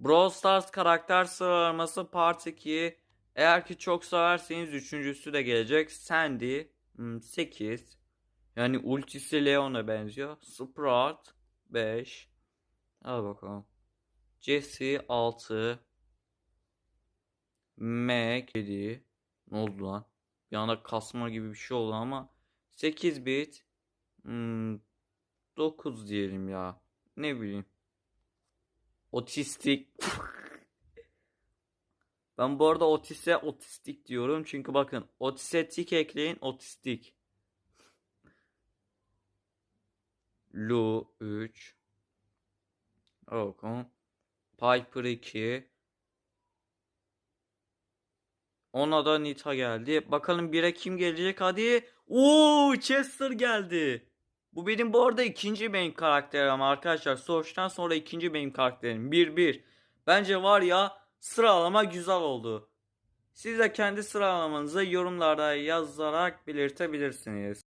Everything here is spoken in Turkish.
Brawl Stars karakter sıralaması Part 2. Eğer ki çok severseniz üçüncüsü de gelecek. Sandy hmm, 8. Yani ultisi Leon'a benziyor. Sprout 5. Al bakalım. Jesse 6. Meg 7. Ne oldu lan? Bir anda kasma gibi bir şey oldu ama 8 bit hmm, 9 diyelim ya. Ne bileyim. Otistik. Ben bu arada otise otistik diyorum. Çünkü bakın otise tik ekleyin otistik. Lu 3. Okun. Piper 2. Ona da Nita geldi. Bakalım 1'e kim gelecek hadi. Oo Chester geldi. Bu benim bu arada ikinci main karakterim arkadaşlar. Soğuştan sonra ikinci main karakterim. 1-1. Bence var ya sıralama güzel oldu. Siz de kendi sıralamanızı yorumlarda yazarak belirtebilirsiniz.